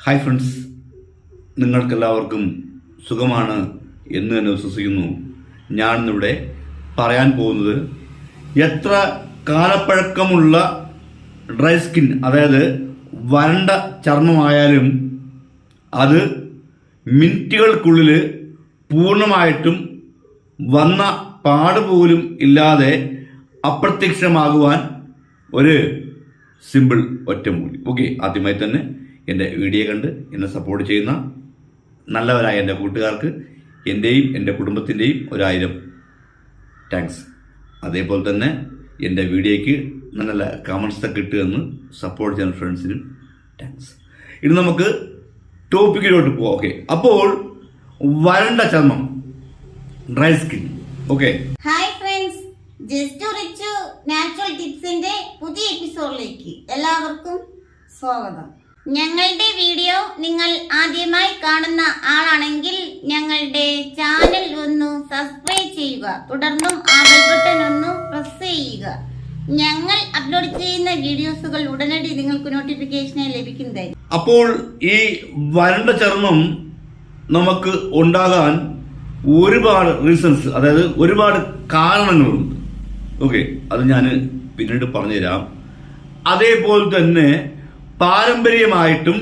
Hi friends നിങ്ങൾക്കെല്ലാവർക്കും സുഖമാണ് എന്ന് തന്നെ വിശ്വസിക്കുന്നു. ഞാനിന്നിവിടെ പറയാൻ പോകുന്നത് എത്ര കാലപ്പഴക്കമുള്ള ഡ്രൈ സ്കിൻ അതായത് വരണ്ട ചർമ്മമായാലും അത് മിനിറ്റുകൾക്കുള്ളിൽ പൂർണമായിട്ടും വന്ന പാട് പോലും ഇല്ലാതെ അപ്രത്യക്ഷമാകുവാൻ ഒരു സിമ്പിൾ ഒറ്റമൂലി. ഓക്കെ ആദ്യമായി തന്നെ എന്റെ വീഡിയോ കണ്ട് എന്നെ സപ്പോർട്ട് ചെയ്യുന്ന നല്ലവരായ എന്റെ കൂട്ടുകാർക്ക് എന്റെയും എന്റെ കുടുംബത്തിന്റെയും ഒരായിരം താങ്ക്സ് അതേപോലെ തന്നെ എന്റെ വീഡിയോയ്ക്ക് നല്ല നല്ല കമൻസൊക്കെ കിട്ടുമെന്ന് സപ്പോർട്ട് ചെയ്യുന്ന ഫ്രണ്ട്സിനും താങ്ക്സ് ഇനി നമുക്ക് ടോപ്പിക്കിലോട്ട് പോവാം. ഓക്കെ അപ്പോൾ വരണ്ട ചർമ്മം dry skin okay hi friends just rich natural ടിപ്സിന്റെ പുതിയ എപ്പിസോഡിലേക്ക് എല്ലാവർക്കും സ്വാഗതം. ഞങ്ങളുടെ വീഡിയോ നിങ്ങൾ ആദ്യമായി കാണുന്ന ആളാണെങ്കിൽ ഞങ്ങളുടെ ചാനൽ ഒന്ന് സബ്സ്ക്രൈബ് ചെയ്യുക. തുടർന്നും ആ ബട്ടൺ ഒന്ന് പ്രസ് ചെയ്യുക. ഞങ്ങൾ അപ്ലോഡ് ചെയ്യുന്ന വീഡിയോസുകൾ ഉടനടി നിങ്ങൾക്ക് നോട്ടിഫിക്കേഷനായി ലഭിക്കുന്നതായി അപ്പോൾ ഈ വരണ്ട ചർമ്മം നമുക്ക് ഉണ്ടാകാൻ ഒരുപാട് റീസൺസ് അതായത് ഒരുപാട് കാരണങ്ങളുണ്ട്. ഓക്കെ അത് ഞാൻ പിന്നീട് പറഞ്ഞുതരാം. അതേപോലെ തന്നെ പാരമ്പര്യമായിട്ടും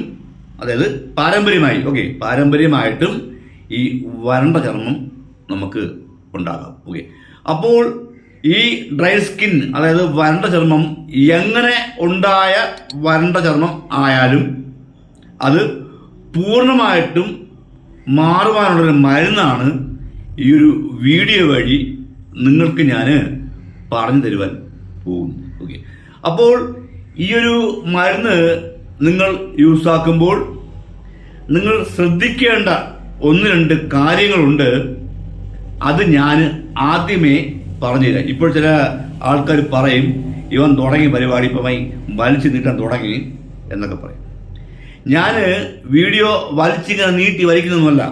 അതായത് പാരമ്പര്യമായി ഓക്കെ പാരമ്പര്യമായിട്ടും ഈ വരണ്ട ചർമ്മം നമുക്ക് ഉണ്ടാകാം ഓക്കെ അപ്പോൾ ഈ ഡ്രൈ സ്കിൻ അതായത് വരണ്ട ചർമ്മം എങ്ങനെ ഉണ്ടായ വരണ്ട ചർമ്മം ആയാലും അത് പൂർണമായിട്ടും മാറുവാനുള്ളൊരു മരുന്നാണ് ഈ ഒരു വീഡിയോ വഴി നിങ്ങൾക്ക് ഞാൻ പറഞ്ഞു തരുവാൻ പോകുന്നു ഓക്കെ അപ്പോൾ ഈ ഒരു മരുന്ന് നിങ്ങൾ യൂസാക്കുമ്പോൾ നിങ്ങൾ ശ്രദ്ധിക്കേണ്ട ഒന്ന് രണ്ട് കാര്യങ്ങളുണ്ട്. അത് ഞാൻ ആദ്യമേ പറഞ്ഞുതരാം. ഇപ്പോൾ ചില ആൾക്കാർ പറയും ഇവൻ തുടങ്ങി പരിപാടി ഇപ്പമായി വലിച്ചു നീട്ടാൻ തുടങ്ങി എന്നൊക്കെ പറയും. ഞാൻ വീഡിയോ വലിച്ചിങ്ങനെ നീട്ടി വലിക്കുന്നൊന്നുമല്ല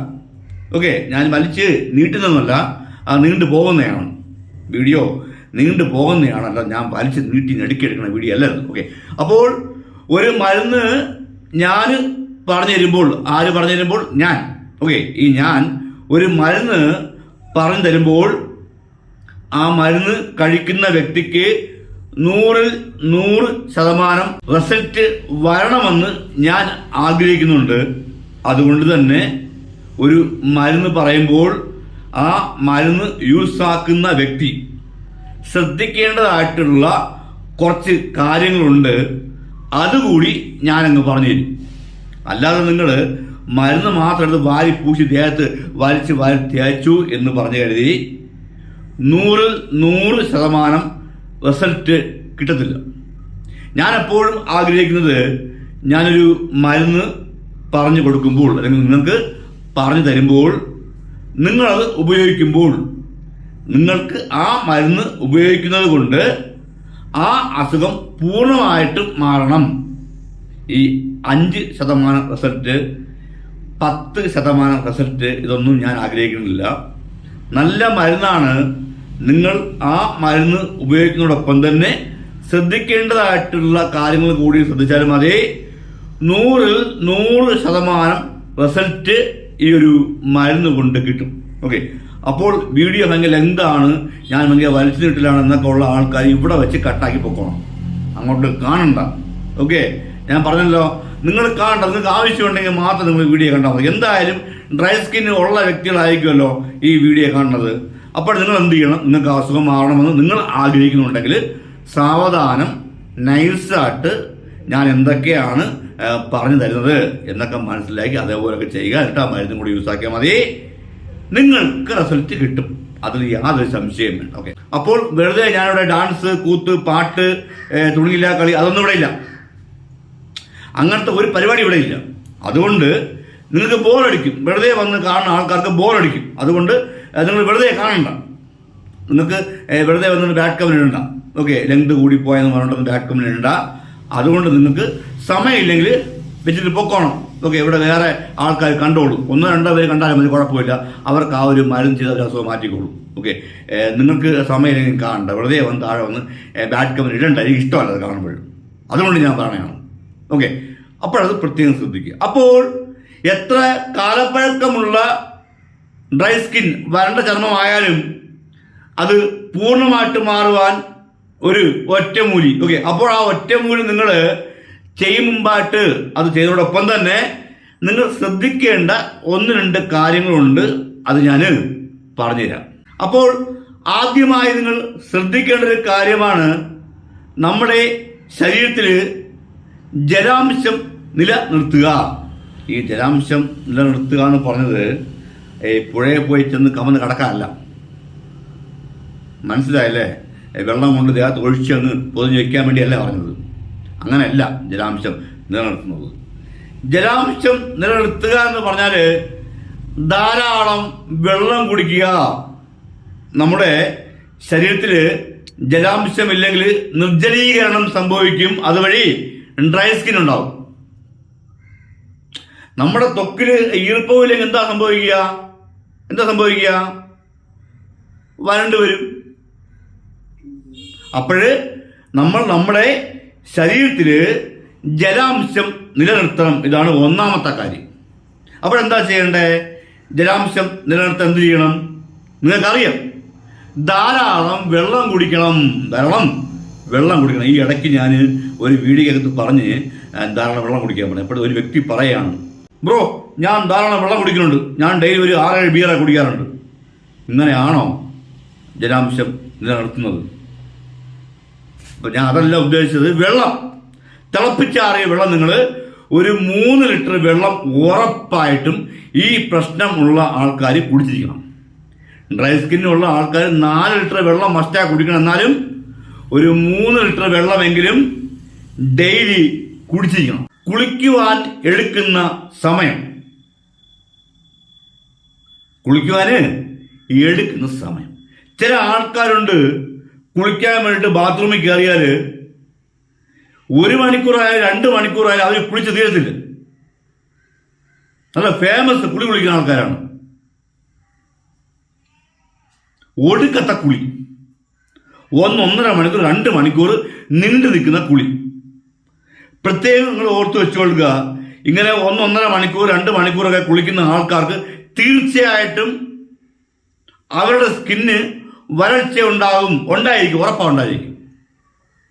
ഓക്കെ ഞാൻ വലിച്ച് നീട്ടുന്നൊന്നുമല്ല അത് നീണ്ടു പോകുന്നതാണ്. വീഡിയോ നീണ്ടു പോകുന്നതാണല്ലോ ഞാൻ വലിച്ച് നീട്ടി നെടുക്കിയെടുക്കുന്ന വീഡിയോ അല്ല? ഓക്കെ അപ്പോൾ ഒരു മരുന്ന് ഞാൻ പറഞ്ഞു തരുമ്പോൾ ആര് പറഞ്ഞു തരുമ്പോൾ? ഞാൻ. ഓക്കെ ഈ ഞാൻ ഒരു മരുന്ന് പറഞ്ഞു തരുമ്പോൾ ആ മരുന്ന് കഴിക്കുന്ന വ്യക്തിക്ക് നൂറിൽ നൂറ് ശതമാനം റിസൾട്ട് വരണമെന്ന് ഞാൻ ആഗ്രഹിക്കുന്നുണ്ട്. അതുകൊണ്ട് തന്നെ ഒരു മരുന്ന് പറയുമ്പോൾ ആ മരുന്ന് യൂസ് ആക്കുന്ന വ്യക്തി ശ്രദ്ധിക്കേണ്ടതായിട്ടുള്ള കുറച്ച് കാര്യങ്ങളുണ്ട്. അതുകൂടി ഞാനങ്ങ് പറഞ്ഞു തരും. അല്ലാതെ നിങ്ങൾ മരുന്ന് മാത്രം എടുത്ത് വാരി പൂശി ദേഹത്ത് വലിച്ച് വാരി തേച്ചു എന്ന് പറഞ്ഞു കരുതി നൂറിൽ നൂറ് ശതമാനം റിസൾട്ട് കിട്ടത്തില്ല. ഞാൻ എപ്പോഴും ആഗ്രഹിക്കുന്നത് ഞാനൊരു മരുന്ന് പറഞ്ഞു കൊടുക്കുമ്പോൾ അല്ലെങ്കിൽ നിങ്ങൾക്ക് പറഞ്ഞു തരുമ്പോൾ നിങ്ങളത് ഉപയോഗിക്കുമ്പോൾ നിങ്ങൾക്ക് ആ മരുന്ന് ഉപയോഗിക്കുന്നത് കൊണ്ട് ആ അസുഖം പൂർണമായിട്ടും മാറണം. ഈ അഞ്ച് ശതമാനം റിസൾട്ട് പത്ത് ശതമാനം റിസൾട്ട് ഇതൊന്നും ഞാൻ ആഗ്രഹിക്കുന്നില്ല. നല്ല മരുന്നാണ് നിങ്ങൾ ആ മരുന്ന് ഉപയോഗിക്കുന്നതോടൊപ്പം തന്നെ ശ്രദ്ധിക്കേണ്ടതായിട്ടുള്ള കാര്യങ്ങൾ കൂടി ശ്രദ്ധിച്ചാലും മതി. നൂറിൽ നൂറ് ശതമാനം റിസൾട്ട് ഈ ഒരു മരുന്ന് കൊണ്ട് കിട്ടും. ഓക്കെ. അപ്പോൾ വീഡിയോ ഭയങ്കര ലെങ്താണ് ഞാൻ ഭയങ്കര വലിച്ചു നീട്ടിലാണ് എന്നൊക്കെ ഉള്ള ആൾക്കാർ ഇവിടെ വെച്ച് കട്ടാക്കി പൊക്കണം. അങ്ങോട്ട് കാണണ്ട. ഓക്കെ ഞാൻ പറഞ്ഞല്ലോ നിങ്ങൾ കാണണ്ട നിങ്ങൾക്ക് ആവശ്യമുണ്ടെങ്കിൽ മാത്രം നിങ്ങൾ വീഡിയോ കണ്ടാൽ മതി. എന്തായാലും ഡ്രൈ സ്കിൻ ഉള്ള വ്യക്തികളായിരിക്കുമല്ലോ ഈ വീഡിയോ കാണുന്നത്. അപ്പോൾ നിങ്ങൾ എന്ത് ചെയ്യണം? നിങ്ങൾക്ക് അസുഖം മാറണമെന്ന് നിങ്ങൾ ആഗ്രഹിക്കുന്നുണ്ടെങ്കിൽ സാവധാനം നൈസായിട്ട് ഞാൻ എന്തൊക്കെയാണ് പറഞ്ഞു തരുന്നത് എന്നൊക്കെ മനസ്സിലാക്കി അതേപോലെയൊക്കെ ചെയ്യുക. എന്നിട്ട് ആ മരുന്നും കൂടി യൂസ് ആക്കിയാൽ മതി. നിങ്ങൾക്ക് റിസൾട്ട് കിട്ടും. അതിൽ യാതൊരു സംശയം വേണ്ട. ഓക്കെ അപ്പോൾ വെറുതെ ഞാനിവിടെ ഡാൻസ് കൂത്ത് പാട്ട് തുണിയില്ല കളി അതൊന്നും ഇവിടെ ഇല്ല. അങ്ങനത്തെ ഒരു പരിപാടി ഇവിടെ ഇല്ല. അതുകൊണ്ട് നിങ്ങൾക്ക് ബോറടിക്കും വെറുതെ വന്ന് കാണുന്ന ആൾക്കാർക്ക് ബോറടിക്കും അതുകൊണ്ട് നിങ്ങൾ വെറുതെ കാണണ്ട. നിങ്ങൾക്ക് വെറുതെ വന്നിട്ട് ബാഡ് കമ്മിൽ ഇടണ്ട. ഓക്കെ ലെങ്ത് കൂടി പോയെന്ന് പറഞ്ഞിട്ട് ബാഡ് കമ്മിൽ ഇടണ്ട. അതുകൊണ്ട് നിങ്ങൾക്ക് സമയമില്ലെങ്കിൽ വെച്ചിട്ട് പൊക്കോണം. ഓക്കെ ഇവിടെ വേറെ ആൾക്കാർ കണ്ടോളൂ. ഒന്നോ രണ്ടോ പേര് കണ്ടാലും മതി കുഴപ്പമില്ല. അവർക്ക് ആ ഒരു മരുന്ന് ചെയ്ത ഒരു അസുഖം മാറ്റിക്കോളൂ. ഓക്കെ? നിങ്ങൾക്ക് സമയമില്ലെങ്കിൽ കാണണ്ട. വെറുതെ വന്ന് താഴെ വന്ന് ബാഡ് കമ്പനി ഇടണ്ട. എനിക്ക് ഇഷ്ടമല്ല അത് കാണുമ്പോഴും. അതുകൊണ്ട് ഞാൻ പറയണം ഓക്കെ? അപ്പോഴത് പ്രത്യേകം ശ്രദ്ധിക്കുക. അപ്പോൾ എത്ര കാലപ്പഴക്കമുള്ള ഡ്രൈ സ്കിൻ വരണ്ട ചർമ്മമായാലും അത് പൂർണമായിട്ട് മാറുവാൻ ഒരു ഒറ്റമൂലി. ഓക്കെ? അപ്പോൾ ആ ഒറ്റമൂലി നിങ്ങൾ ചെയ്യും മുമ്പായിട്ട് അത് ചെയ്തതോടൊപ്പം തന്നെ നിങ്ങൾ ശ്രദ്ധിക്കേണ്ട ഒന്ന് രണ്ട് കാര്യങ്ങളുണ്ട് അത് ഞാൻ പറഞ്ഞുതരാം. അപ്പോൾ ആദ്യമായി നിങ്ങൾ ശ്രദ്ധിക്കേണ്ട ഒരു കാര്യമാണ് നമ്മുടെ ശരീരത്തിൽ ജലാംശം നിലനിർത്തുക. ഈ ജലാംശം നിലനിർത്തുക എന്ന് പറഞ്ഞത് ഈ പുഴയിൽ പോയി ചെന്ന് കമന്ന് കിടക്കാനല്ല. മനസ്സിലായല്ലേ? വെള്ളം കൊണ്ട് ദേഹത്ത് ഒഴിച്ച് അങ്ങ് പൊതിഞ്ഞ് വയ്ക്കാൻ വേണ്ടിയല്ല പറഞ്ഞത്. അങ്ങനെയല്ല ജലാംശം നിലനിർത്തുന്നത്. ജലാംശം നിലനിർത്തുക എന്ന് പറഞ്ഞാൽ ധാരാളം വെള്ളം കുടിക്കുക. നമ്മുടെ ശരീരത്തിൽ ജലാംശം ഇല്ലെങ്കിൽ നിർജലീകരണം സംഭവിക്കും. അതുവഴി ഡ്രൈ സ്കിൻ ഉണ്ടാവും. നമ്മുടെ തൊക്കിൽ ഈർപ്പമില്ലെങ്കിൽ എന്താ സംഭവിക്കുക? എന്താ സംഭവിക്കുക? വരണ്ട് വരും. അപ്പോഴ് നമ്മൾ നമ്മുടെ ശരീരത്തിൽ ജലാംശം നിലനിർത്തണം. ഇതാണ് ഒന്നാമത്തെ കാര്യം. അപ്പോൾ എന്താ ചെയ്യണ്ടേ? ജലാംശം നിലനിർത്താൻ എന്ത് ചെയ്യണം? നിങ്ങൾക്കറിയാം. ധാരാളം വെള്ളം കുടിക്കണം. വെള്ളം വെള്ളം കുടിക്കണം. ഈ ഇടയ്ക്ക് ഞാൻ ഒരു വീടികകത്ത് പറഞ്ഞ് ധാരാളം വെള്ളം കുടിക്കാൻ പറഞ്ഞു. അപ്പോൾ ഒരു വ്യക്തി പറയാണ് ബ്രോ ഞാൻ ധാരാളം വെള്ളം കുടിക്കുന്നുണ്ട്. ഞാൻ ഡെയിലി ഒരു ആറേഴ് ബിയറൊക്കെ കുടിക്കാറുണ്ട്. ഇങ്ങനെയാണോ ജലാംശം നിലനിർത്തുന്നത്? അപ്പൊ ഞാൻ അതല്ല ഉദ്ദേശിച്ചത് വെള്ളം. തിളപ്പിച്ചാറിയ വെള്ളം നിങ്ങൾ ഒരു മൂന്ന് ലിറ്റർ വെള്ളം ഉറപ്പായിട്ടും ഈ പ്രശ്നമുള്ള ആൾക്കാർ കുടിച്ചിരിക്കണം. ഡ്രൈ സ്കിന്നുള്ള ആൾക്കാർ നാല് ലിറ്റർ വെള്ളം മസ്റ്റാ കുടിക്കണം. എന്നാലും ഒരു മൂന്ന് ലിറ്റർ വെള്ളമെങ്കിലും ഡെയിലി കുടിച്ചിരിക്കണം. കുളിക്കുവാൻ എടുക്കുന്ന സമയം. കുളിക്കുവാന് എടുക്കുന്ന സമയം. ചില ആൾക്കാരുണ്ട് കുളിക്കാൻ വേണ്ടിയിട്ട് ബാത്റൂമിൽ കയറിയാൽ ഒരു മണിക്കൂറായാലും രണ്ട് മണിക്കൂറായാലും അവർ കുളിച്ച് തീരത്തില്ല. നല്ല ഫേമസ് കുളി കുളിക്കുന്ന ആൾക്കാരാണ്. ഒടുക്കത്ത കുളി. ഒന്നൊന്നര മണിക്കൂർ രണ്ട് മണിക്കൂർ നീണ്ടു നിൽക്കുന്ന കുളി. പ്രത്യേകം നിങ്ങൾ ഓർത്ത് വെച്ചുകൊള്ളുക ഇങ്ങനെ ഒന്നൊന്നര മണിക്കൂർ രണ്ട് മണിക്കൂറൊക്കെ കുളിക്കുന്ന ആൾക്കാർക്ക് തീർച്ചയായിട്ടും അവരുടെ സ്കിന്ന് വരൾച്ച ഉണ്ടാകും ഉണ്ടായിരിക്കും. ഉറപ്പുണ്ടായിരിക്കും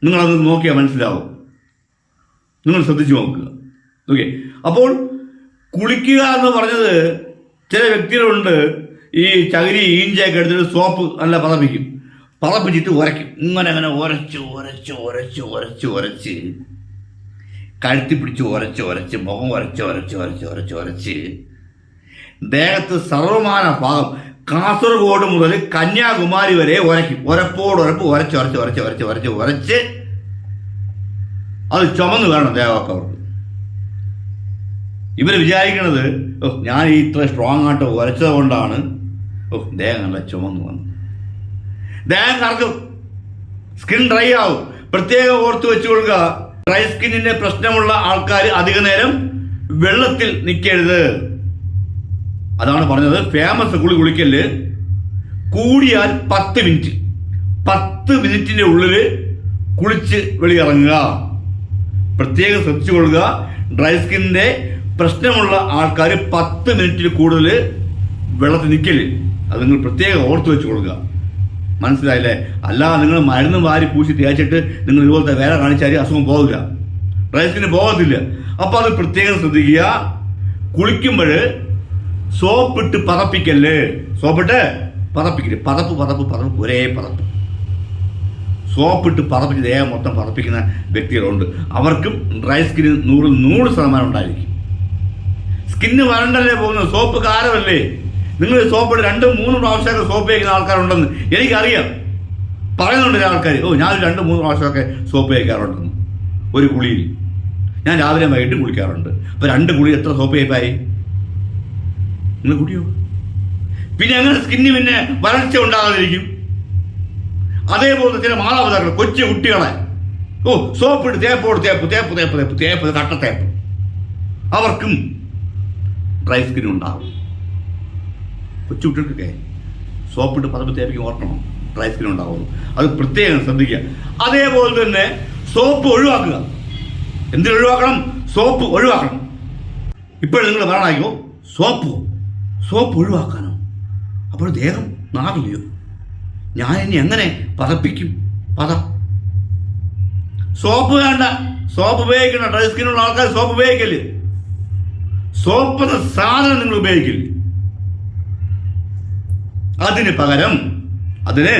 നിങ്ങളത് നോക്കിയാൽ മനസ്സിലാവും. നിങ്ങൾ ശ്രദ്ധിച്ചു നോക്കുക. ഓക്കെ. അപ്പോൾ കുളിക്കുക എന്ന് പറഞ്ഞത് ചില വ്യക്തികളുണ്ട് ഈ ചകിരി ഈഞ്ചയൊക്കെ എടുത്തിട്ട് സോപ്പ് നല്ല പതപ്പിക്കും. പതപ്പിച്ചിട്ട് ഉരയ്ക്കും. ഇങ്ങനെ അങ്ങനെ ഉരച്ച് ഉരച്ച് ഉരച്ച് ഉരച്ച് ഉരച്ച്. കഴുത്തി പിടിച്ച് ഉരച്ച് ഉരച്ച് മുഖം ഉരച്ച് ഉരച്ച് ഉരച്ച് ഉരച്ച് ഉരച്ച്. ദേഹത്ത് സർവമാന ഭാഗം കാസർഗോഡ് മുതൽ കന്യാകുമാരി വരെ ഉരയ്ക്കും ഉരപ്പോട് ഉരപ്പ് ഉരച്ച് ഉരച്ച് ഉരച്ച് ഉരച്ച് ഉരച്ച് ഉരച്ച് അത് ചുമന്ന് വേണം അവർക്ക് ഇവർ വിചാരിക്കുന്നത് ഓ ഞാൻ ഇത്ര സ്ട്രോങ് ആയിട്ട് ഉരച്ചത് കൊണ്ടാണ്. ഓ ദേഹം നല്ല ചുമന്ന് വന്നു. ദേഹം കറക്കും. സ്കിൻ ഡ്രൈ ആവും. പ്രത്യേകം ഓർത്ത് വെച്ചുകൊള്ളുക ഡ്രൈ സ്കിന്നിന്റെ പ്രശ്നമുള്ള ആൾക്കാർ അധിക നേരം വെള്ളത്തിൽ നിൽക്കരുത് അതാണ് പറഞ്ഞത് ഫേമസ് കുളി കുളിക്കൽ കൂടിയാൽ പത്ത് മിനിറ്റ് പത്ത് മിനിറ്റിന്റെ ഉള്ളിൽ കുളിച്ച് വെളിയിറങ്ങുക. പ്രത്യേകം ശ്രദ്ധിച്ചുകൊള്ളുക ഡ്രൈ സ്കിന്നിന്റെ പ്രശ്നമുള്ള ആൾക്കാർ പത്ത് മിനിറ്റിൽ കൂടുതൽ വെള്ളത്തിൽ നിൽക്കൽ അത് നിങ്ങൾ പ്രത്യേകം ഓർത്ത് വെച്ച് കൊടുക്കുക മനസ്സിലായില്ലേ? അല്ലാതെ നിങ്ങൾ മരുന്ന് വാരി പൂശി തേച്ചിട്ട് നിങ്ങൾ ഇതുപോലത്തെ വേറെ കാണിച്ചാൽ അസുഖം പോകില്ല ഡ്രൈ സ്കിന് പോകത്തില്ല. അപ്പോൾ അത് പ്രത്യേകം ശ്രദ്ധിക്കുക. കുളിക്കുമ്പോൾ സോപ്പിട്ട് പതപ്പിക്കല്ലേ സോപ്പിട്ട് പതപ്പിക്കൽ പതപ്പ് പതപ്പ് പതപ്പ് ഒരേ പതപ്പ് സോപ്പിട്ട് പതപ്പിച്ച് ദേഹം മൊത്തം പതപ്പിക്കുന്ന വ്യക്തികളുണ്ട്. അവർക്കും ഡ്രൈ സ്കിന് നൂറിൽ നൂറ് ശതമാനം ഉണ്ടായിരിക്കും. സ്കിന്ന് വരണ്ടല്ലേ പോകുന്നത്? സോപ്പ് കാരമല്ലേ? നിങ്ങൾ സോപ്പ് രണ്ടും മൂന്നും പ്രാവശ്യമൊക്കെ സോപ്പ് വയ്ക്കുന്ന ആൾക്കാരുണ്ടെന്ന് എനിക്കറിയാം. പറയുന്നുണ്ട് ചില ആൾക്കാർ ഓ ഞാൻ രണ്ട് മൂന്ന് പ്രാവശ്യമൊക്കെ സോപ്പ് വയ്ക്കാറുണ്ടെന്ന് ഒരു കുളിയിൽ. ഞാൻ രാവിലെ വൈകിട്ട് കുളിക്കാറുണ്ട്. അപ്പോൾ രണ്ട് കുളി എത്ര സോപ്പ് തേപ്പായി? നിങ്ങൾ കുടിയോ? പിന്നെ അങ്ങനെ സ്കിന്ന് പിന്നെ വരൾച്ച ഉണ്ടാകാതിരിക്കും. അതേപോലെ ചില മാതാപിതാക്കൾ കൊച്ചു കുട്ടികളെ. ഓ സോപ്പിട്ട് തേപ്പോട് തേപ്പ് തേപ്പ് തേപ്പ് തേപ്പ് തേപ്പ് കട്ട തേപ്പ്. അവർക്കും ഡ്രൈ സ്കിൻ ഉണ്ടാകും. കൊച്ചു കുട്ടികൾക്കൊക്കെ സോപ്പിട്ട് പതപ്പ് തേപ്പിക്ക് ഓർക്കണം. ഡ്രൈ സ്കിൻ ഉണ്ടാകുന്നു അത് പ്രത്യേകം ശ്രദ്ധിക്കുക. അതേപോലെ തന്നെ സോപ്പ് ഒഴിവാക്കുക. എന്തിനൊഴിവാക്കണം? സോപ്പ് ഒഴിവാക്കണം. ഇപ്പോഴും നിങ്ങൾ പറയണോ സോപ്പ് സോപ്പ് ഒഴിവാക്കാനോ? അപ്പോൾ ദേഹം നാറില്ലയോ ഞാൻ ഇനി എങ്ങനെ പതപ്പിക്കും? പത. സോപ്പ് വേണ്ട. സോപ്പ് ഉപയോഗിക്കണ്ട. ഡ്രൈ സ്കിന്നുള്ള ആൾക്കാർ സോപ്പ് ഉപയോഗിക്കൽ സോപ്പ് സാധനം നിങ്ങൾ ഉപയോഗിക്കില്ല. അതിന് പകരം അതിന്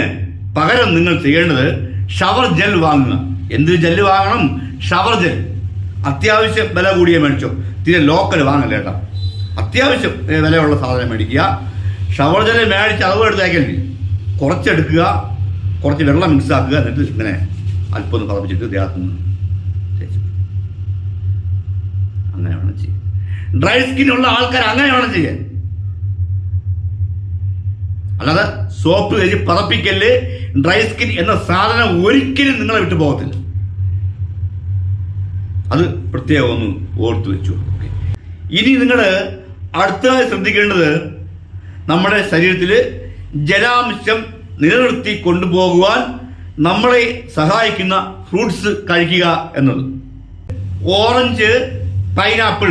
പകരം നിങ്ങൾ ചെയ്യേണ്ടത് ഷവർ ജെൽ വാങ്ങുക. എന്ത് ജെല്ല് വാങ്ങണം? Shower gel. അത്യാവശ്യം വില കൂടിയ മേടിച്ചോ. തീരെ ലോക്കൽ വാങ്ങല്ല കേട്ടോ അത്യാവശ്യം വിലയുള്ള സാധനം മേടിക്കുക. ഷവർ മേടിച്ച് അളവ് എടുത്തേക്കല്ലേ കുറച്ചെടുക്കുക കുറച്ച് വെള്ളം മിക്സ് ആക്കുക എന്നിട്ട് ഇങ്ങനെ അല്പം ഒന്ന് പതപ്പിച്ചിട്ട് ദേഹത്ത് നിന്ന് തേച്ച് അങ്ങനെ വേണം ചെയ്യാൻ. ഡ്രൈ സ്കിന്നുള്ള ആൾക്കാർ അങ്ങനെ വേണം ചെയ്യാൻ. അല്ലാതെ സോപ്പ് കഴിച്ച് പതപ്പിക്കൽ ഡ്രൈ സ്കിൻ എന്ന സാധനം ഒരിക്കലും നിങ്ങളെ വിട്ടു പോകത്തില്ല. അത് പ്രത്യേകം ഒന്ന് ഓർത്തു വെച്ചു. ഇനി നിങ്ങൾ അടുത്തതായി ശ്രദ്ധിക്കേണ്ടത് നമ്മുടെ ശരീരത്തിൽ ജലാംശം നിലനിർത്തി കൊണ്ടുപോകുവാൻ നമ്മളെ സഹായിക്കുന്ന ഫ്രൂട്ട്സ് കഴിക്കുക എന്നത്. Orange pineapple.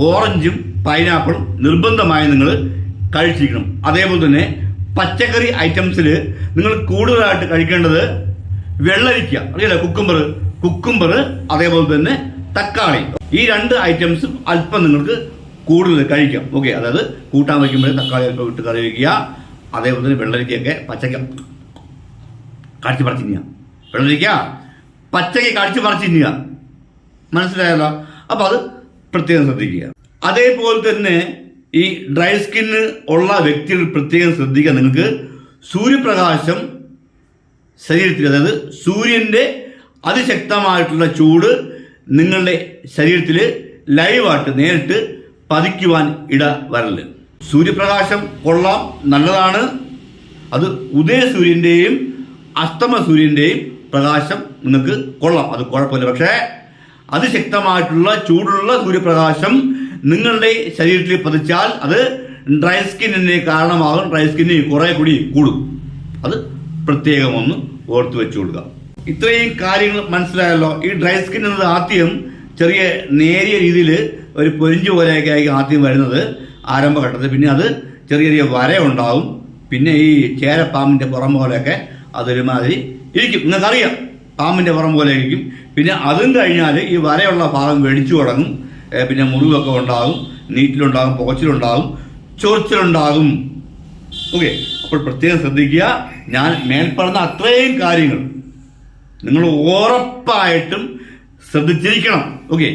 ഓറഞ്ചും പൈനാപ്പിളും നിർബന്ധമായി നിങ്ങൾ കഴിച്ചിരിക്കണം. അതേപോലെ തന്നെ പച്ചക്കറി ഐറ്റംസിൽ നിങ്ങൾ കൂടുതലായിട്ട് കഴിക്കേണ്ടത് വെള്ളരിക്ക. അറിയില്ല? കുക്കുംബർ കുക്കുംബർ അതേപോലെ തന്നെ തക്കാളി. ഈ രണ്ട് ഐറ്റംസും അല്പം നിങ്ങൾക്ക് കൂടുതൽ കഴിക്കാം. ഓക്കെ അതായത് കൂട്ടാൻ വയ്ക്കുമ്പോഴേ തക്കാളി അല്പം ഇട്ട് കറി വയ്ക്കുക അതേപോലെ തന്നെ വെള്ളരിക്കയൊക്കെ പച്ചക്ക കടിച്ചു പറിച്ച് തിന്നുക. വെള്ളരിക്ക പച്ചക്ക കടിച്ചു പറിച്ച് തിന്നുക. മനസ്സിലായല്ലോ? അപ്പോൾ അത് പ്രത്യേകം ശ്രദ്ധിക്കുക. അതേപോലെ തന്നെ ഈ ഡ്രൈ സ്കിന്ന് ഉള്ള വ്യക്തികൾ പ്രത്യേകം ശ്രദ്ധിക്കുക. നിങ്ങൾക്ക് സൂര്യപ്രകാശം ശരീരത്തിൽ അതായത് സൂര്യന്റെ അതിശക്തമായിട്ടുള്ള ചൂട് നിങ്ങളുടെ ശരീരത്തിൽ ലൈവായിട്ട് നേരിട്ട് പതിക്കുവാൻ ഇട വരൽ. സൂര്യപ്രകാശം കൊള്ളാം നല്ലതാണ്. അത് ഉദയ സൂര്യന്റെയും അസ്തമ സൂര്യന്റെയും പ്രകാശം നിങ്ങൾക്ക് കൊള്ളാം. അത് കുഴപ്പമില്ല. പക്ഷേ അതിശക്തമായിട്ടുള്ള ചൂടുള്ള സൂര്യപ്രകാശം നിങ്ങളുടെ ശരീരത്തിൽ പതിച്ചാൽ അത് ഡ്രൈ സ്കിന്നിന് കാരണമാകും. ഡ്രൈ സ്കിന്നിന് കുറെ കൂടി കൂടും. അത് പ്രത്യേകം ഒന്ന് ഓർത്തു വെച്ചു കൊടുക്കുക. ഇത്രയും കാര്യങ്ങൾ മനസ്സിലായല്ലോ. ഈ ഡ്രൈ സ്കിൻ എന്നത് ആദ്യം ചെറിയ നേരിയ രീതിയിൽ ഒരു പൊരിഞ്ഞു പോലെയൊക്കെ ആയിരിക്കും ആദ്യം വരുന്നത് ആരംഭഘട്ടത്തിൽ പിന്നെ അത് ചെറിയ ചെറിയ വര ഉണ്ടാവും പിന്നെ ഈ ചേരപ്പാമ്പിന്റെ പുറം പോലെയൊക്കെ അതൊരുമാതിരി ഇരിക്കും. നിങ്ങൾക്കറിയാം പാമ്പിന്റെ പുറം പോലെ ഇരിക്കും. പിന്നെ അതും കഴിഞ്ഞാൽ ഈ വരയുള്ള ഭാഗം വെടിച്ചു തുടങ്ങും. പിന്നെ മുറിവൊക്കെ ഉണ്ടാകും നീറ്റിലുണ്ടാകും പുകച്ചിലുണ്ടാകും ചൊറിച്ചിലുണ്ടാകും. ഓക്കെ. അപ്പോൾ പ്രത്യേകം ശ്രദ്ധിക്കുക ഞാൻ മേൽപ്പറഞ്ഞ അത്രയും കാര്യങ്ങൾ നിങ്ങൾ ഉറപ്പായിട്ടും ശ്രദ്ധിച്ചിരിക്കണം. ഓക്കെ.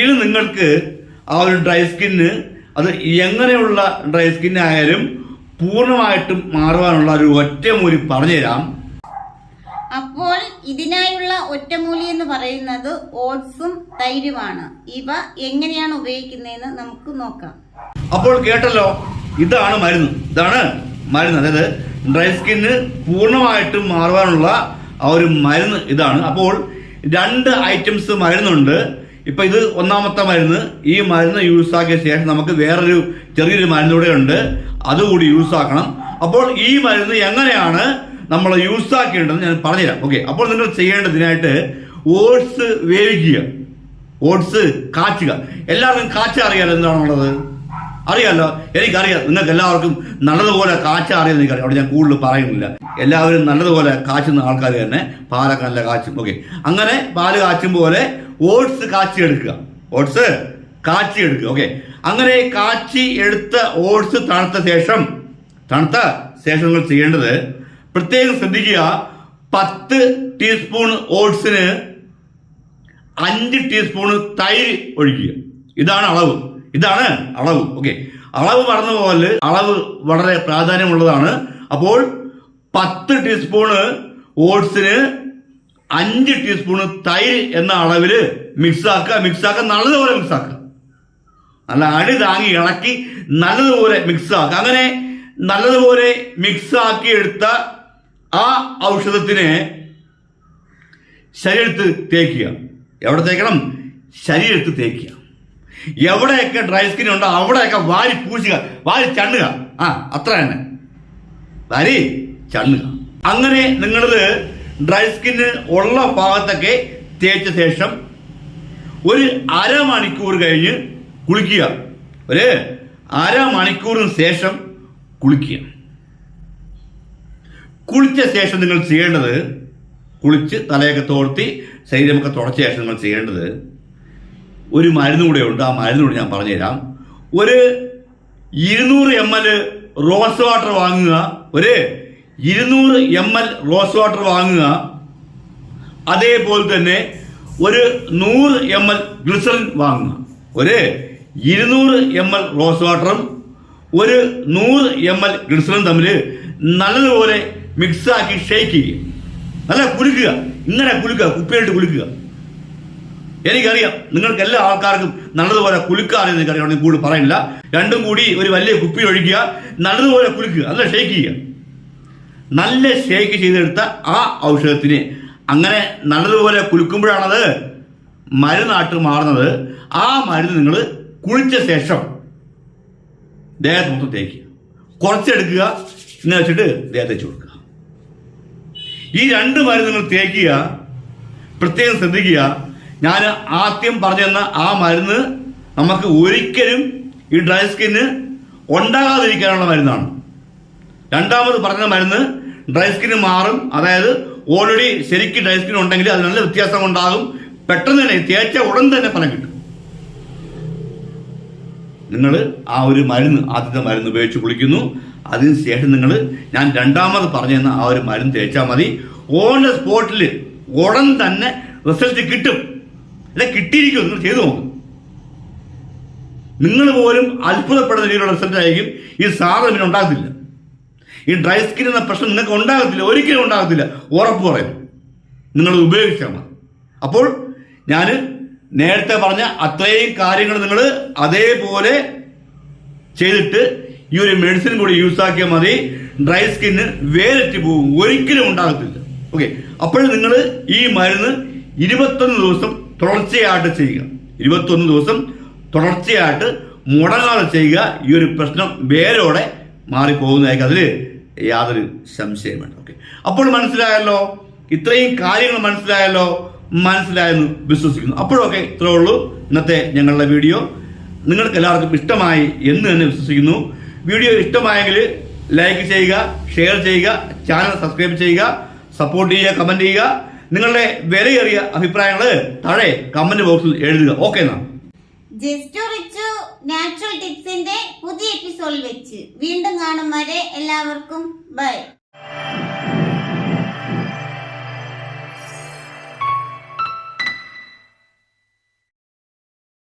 ഇത് നിങ്ങൾക്ക് ആ ഒരു ഡ്രൈ സ്കിന്ന് അത് എങ്ങനെയുള്ള ഡ്രൈ സ്കിൻ ആയാലും പൂർണമായിട്ടും മാറുവാനുള്ള ഒരു ഒറ്റമൂലി പറഞ്ഞുതരാം. അപ്പോൾ ഇതിനായുള്ള ഒറ്റമൂലി എന്ന് പറയുന്നത് ഓട്സും തൈരുമാണ്. ഇവ എങ്ങനെയാണ് ഉപയോഗിക്കുന്നതെന്ന് നമുക്ക് നോക്കാം. അപ്പോൾ കേട്ടല്ലോ ഇതാണ് മരുന്ന്. ഇതാണ് മരുന്ന്. അതായത് ഡ്രൈ സ്കിന്ന് പൂർണമായിട്ടും മാറുവാനുള്ള ആ ഒരു മരുന്ന് ഇതാണ്. അപ്പോൾ രണ്ട് ഐറ്റംസ് മരുന്നുണ്ട്. ഇപ്പൊ ഇത് ഒന്നാമത്തെ മരുന്ന്. ഈ മരുന്ന് യൂസ് ആക്കിയ ശേഷം നമുക്ക് വേറൊരു ചെറിയൊരു മരുന്നൂടെ ഉണ്ട്. അതുകൂടി യൂസ് ആക്കണം. അപ്പോൾ ഈ മരുന്ന് എങ്ങനെയാണ് നമ്മൾ യൂസ് ആക്കേണ്ടതെന്ന് ഞാൻ പറഞ്ഞുതരാം. ഓക്കെ അപ്പോൾ നിങ്ങൾ ചെയ്യേണ്ടതിനായിട്ട് ഓട്സ് വേവിക്കുക. ഓട്സ് കാച്ചുക. എല്ലാവർക്കും കാച്ച അറിയാലോ എന്താണുള്ളത് അറിയാലോ? എനിക്കറിയാം. നിങ്ങൾക്ക് എല്ലാവർക്കും നല്ലതുപോലെ കാച്ച അറിയാം എനിക്കറിയാം. അവിടെ ഞാൻ കൂടുതൽ പറയുന്നില്ല. എല്ലാവരും നല്ലതുപോലെ കാച്ചുന്ന ആൾക്കാർ തന്നെ. പാലൊക്കെ നല്ല കാച്ചും. ഓക്കെ. അങ്ങനെ പാൽ കാച്ചും പോലെ ഓട്സ് കാച്ചി എടുക്കുക. ഓട്സ് കാച്ചി എടുക്കുക. ഓക്കെ. അങ്ങനെ കാച്ചി എടുത്ത ഓട്സ് തണുത്ത ശേഷം തണുത്ത ശേഷം നിങ്ങൾ ചെയ്യേണ്ടത് പ്രത്യേകം ശ്രദ്ധിക്കുക. പത്ത് ടീസ്പൂൺ ഓട്സിന് അഞ്ച് ടീസ്പൂണ് തൈര് ഒഴിക്കുക. ഇതാണ് അളവ്. ഇതാണ് അളവ്. ഓക്കെ അളവ് പറഞ്ഞ പോലെ അളവ് വളരെ പ്രാധാന്യമുള്ളതാണ്. അപ്പോൾ പത്ത് ടീസ്പൂണ് ഓട്സിന് അഞ്ച് ടീസ്പൂണ് തൈര് എന്ന അളവിൽ മിക്സ് ആക്കുക. മിക്സ് ആക്കുക നല്ലതുപോലെ മിക്സ് ആക്കുക. നല്ല അടി താങ്ങി ഇളക്കി നല്ലതുപോലെ മിക്സ് ആക്കുക. അങ്ങനെ നല്ലതുപോലെ മിക്സ് ആക്കി എടുത്ത ആ ഔഷധത്തിനെ ശരീരത്ത് തേക്കുക. എവിടെ തേക്കണം? ശരീരത്ത് തേക്കുക. എവിടെയൊക്കെ ഡ്രൈ സ്കിൻ ഉണ്ടോ അവിടെയൊക്കെ വാരി പൂശുക വാരി ചണ്ണുക ആ അത്ര തന്നെ. വാരി ചണ്ണുക അങ്ങനെ നിങ്ങളത് ഡ്രൈ സ്കിന്ന് ഉള്ള ഭാഗത്തൊക്കെ തേച്ച ശേഷം ഒരു അരമണിക്കൂർ കഴിഞ്ഞ് കുളിക്കുക. ഒരു അരമണിക്കൂറിന് ശേഷം കുളിക്കുക. കുളിച്ച ശേഷം നിങ്ങൾ ചെയ്യേണ്ടത് കുളിച്ച് തലയൊക്കെ തോർത്തി ശരീരമൊക്കെ തുടച്ച ശേഷം നിങ്ങൾ ചെയ്യേണ്ടത് ഒരു മരുന്നും കൂടെ ഉണ്ട്. ആ മരുന്നും കൂടെ ഞാൻ പറഞ്ഞുതരാം. ഒരു ഇരുന്നൂറ് എം എൽ റോസ് വാട്ടർ വാങ്ങുക. ഒരു ഇരുന്നൂറ് എം എൽ റോസ് വാട്ടർ വാങ്ങുക. അതേപോലെ തന്നെ ഒരു നൂറ് എം എൽ ഗ്ലിസറിൻ വാങ്ങുക. ഒരു ഇരുന്നൂറ് എം എൽ റോസ് വാട്ടറും ഒരു നൂറ് എം എൽ ഗ്ലിസറിൻ തമ്മിൽ നല്ലതുപോലെ മിക്സാക്കി ഷെയ്ക്ക് ചെയ്യുക. നല്ല കുലുക്കുക. ഇങ്ങനെ കുലുക്കുക. കുപ്പിയായിട്ട് കുലുക്കുക. എനിക്കറിയാം. നിങ്ങൾക്ക് എല്ലാ ആൾക്കാർക്കും നല്ലതുപോലെ കുലുക്കാറിയെന്ന് എനിക്കറിയാം കൂടുതൽ പറയില്ല രണ്ടും കൂടി ഒരു വലിയ കുപ്പി ഒഴിക്കുക. നല്ലതുപോലെ കുലുക്കുക. നല്ല ഷേക്ക് ചെയ്യുക. നല്ല ഷേക്ക് ചെയ്തെടുത്ത ആ ഔഷധത്തിന് അങ്ങനെ നല്ലതുപോലെ കുലുക്കുമ്പോഴാണത് മരുന്നാട്ട് മാറുന്നത്. ആ മരുന്ന് നിങ്ങൾ കുളിച്ച ശേഷം ദേഹത്ത് മൊത്തം തേക്കുക. കുറച്ചെടുക്കുക. എന്ന് വെച്ചിട്ട് ദേഹത്ത് വെച്ച് കൊടുക്കുക. ഈ രണ്ട് മരുന്ന് നിങ്ങൾ തേക്കുക. പ്രത്യേകം ശ്രദ്ധിക്കുക. ഞാൻ ആദ്യം പറഞ്ഞെന്ന ആ മരുന്ന് നമുക്ക് ഒരിക്കലും ഈ ഡ്രൈ സ്കിന്ന് ഉണ്ടാകാതിരിക്കാനുള്ള മരുന്നാണ്. രണ്ടാമത് പറഞ്ഞ മരുന്ന് ഡ്രൈ സ്കിന്ന് മാറും. അതായത് ഓൾറെഡി ശരിക്കും ഡ്രൈ സ്കിൻ ഉണ്ടെങ്കിൽ അത് നല്ല വ്യത്യാസം ഉണ്ടാകും. പെട്ടെന്ന് തന്നെ തേച്ച ഉടൻ തന്നെ ഫലം കിട്ടും. നിങ്ങൾ ആ ഒരു മരുന്ന് ആദ്യത്തെ മരുന്ന് ഉപയോഗിച്ച് കുളിക്കുന്നു. അതിന് ശേഷം നിങ്ങൾ ഞാൻ രണ്ടാമത് പറഞ്ഞെന്ന ആ ഒരു മരുന്ന് തേച്ചാൽ മതി. ഓൺ ദ സ്പോട്ടിൽ ഉടൻ തന്നെ റിസൾട്ട് കിട്ടും. അല്ലെ കിട്ടിയിരിക്കും നിങ്ങൾ ചെയ്തു നോക്കും. നിങ്ങൾ പോലും അത്ഭുതപ്പെടുന്ന രീതിയിലുള്ള റിസൾട്ട് ആയിരിക്കും ഈ സാധനം പിന്നെ ഉണ്ടാകത്തില്ല. ഈ ഡ്രൈ സ്കിൻ എന്ന പ്രശ്നം നിങ്ങൾക്ക് ഉണ്ടാകത്തില്ല ഒരിക്കലും ഉണ്ടാകത്തില്ല ഉറപ്പ് പറയും. നിങ്ങൾ ഉപയോഗിച്ചാൽ അപ്പോൾ ഞാൻ നേരത്തെ പറഞ്ഞ അത്രയും കാര്യങ്ങൾ നിങ്ങൾ അതേപോലെ ചെയ്തിട്ട് ഈ ഒരു മെഡിസിൻ കൂടി യൂസ് ആക്കിയാൽ മതി. ഡ്രൈ സ്കിന്ന് വേലറ്റ് പോകും ഒരിക്കലും ഉണ്ടാകത്തില്ല. ഓക്കെ അപ്പോൾ നിങ്ങൾ ഈ മരുന്ന് ഇരുപത്തൊന്ന് ദിവസം തുടർച്ചയായിട്ട് ചെയ്യുക. ഇരുപത്തൊന്ന് ദിവസം തുടർച്ചയായിട്ട് മുടങ്ങാതെ ചെയ്യുക ഈ ഒരു പ്രശ്നം വേരോടെ മാറിപ്പോകുന്നതായിരിക്കും. അതിൽ യാതൊരു സംശയം വേണ്ട. ഓക്കെ അപ്പോൾ മനസ്സിലായല്ലോ? ഇത്രയും കാര്യങ്ങൾ മനസ്സിലായല്ലോ? മനസ്സിലായെന്ന് വിശ്വസിക്കുന്നു. അപ്പോഴൊക്കെ ഇത്രേ ഉള്ളൂ. ഇന്നത്തെ ഞങ്ങളുടെ വീഡിയോ. നിങ്ങൾക്ക് എല്ലാവർക്കും ഇഷ്ടമായി എന്ന് തന്നെ വിശ്വസിക്കുന്നു. വീഡിയോ ഇഷ്ടമായെങ്കിൽ ലൈക്ക് ചെയ്യുക ഷെയർ ചെയ്യുക ചാനൽ സബ്സ്ക്രൈബ് ചെയ്യുക സപ്പോർട്ട് ചെയ്യുക കമന്റ് ചെയ്യുക. നിങ്ങളുടെ വിലയേറിയ അഭിപ്രായങ്ങൾ താഴെ കമന്റ് ബോക്സിൽ എഴുതുക. ഓക്കെ എന്നാ? നാച്ചുറൽ ടിപ്സിന്റെ പുതിയ എപ്പിസോഡിൽ വെച്ച്. വീണ്ടും കാണും വരെ എല്ലാവർക്കും. ബൈ